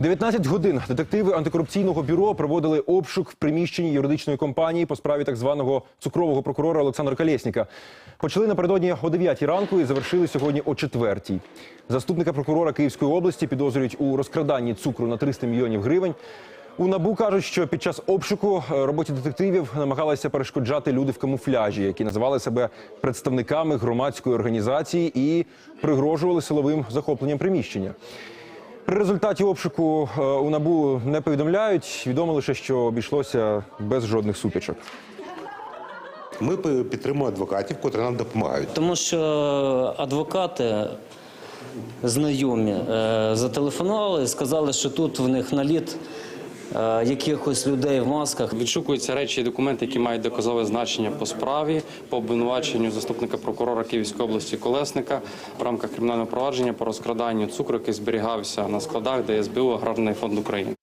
19 годин детективи антикорупційного бюро проводили обшук в приміщенні юридичної компанії по справі так званого цукрового прокурора Олександра Колєсніка. Почали напередодні о 9 ранку і завершили сьогодні о 4. Заступника прокурора Київської області підозрюють у розкраданні цукру на 300 мільйонів гривень. У набу кажуть, що під час обшуку е, роботі детективів намагалися перешкоджати люди в камуфляжі, які називали себе представниками громадської організації і пригрожували силовим захопленням приміщення. При результаті обшуку е, у набу не повідомляють. Відомо лише, що обійшлося без жодних сутичок. Ми підтримуємо адвокатів, котрі нам допомагають. Тому що адвокати знайомі е, зателефонували і сказали, що тут в них наліт якихось людей в масках. Відшукуються речі і документи, які мають доказове значення по справі, по обвинуваченню заступника прокурора Київської області Колесника в рамках кримінального провадження по розкраданню цукру, який зберігався на складах ДСБУ Аграрний фонд України.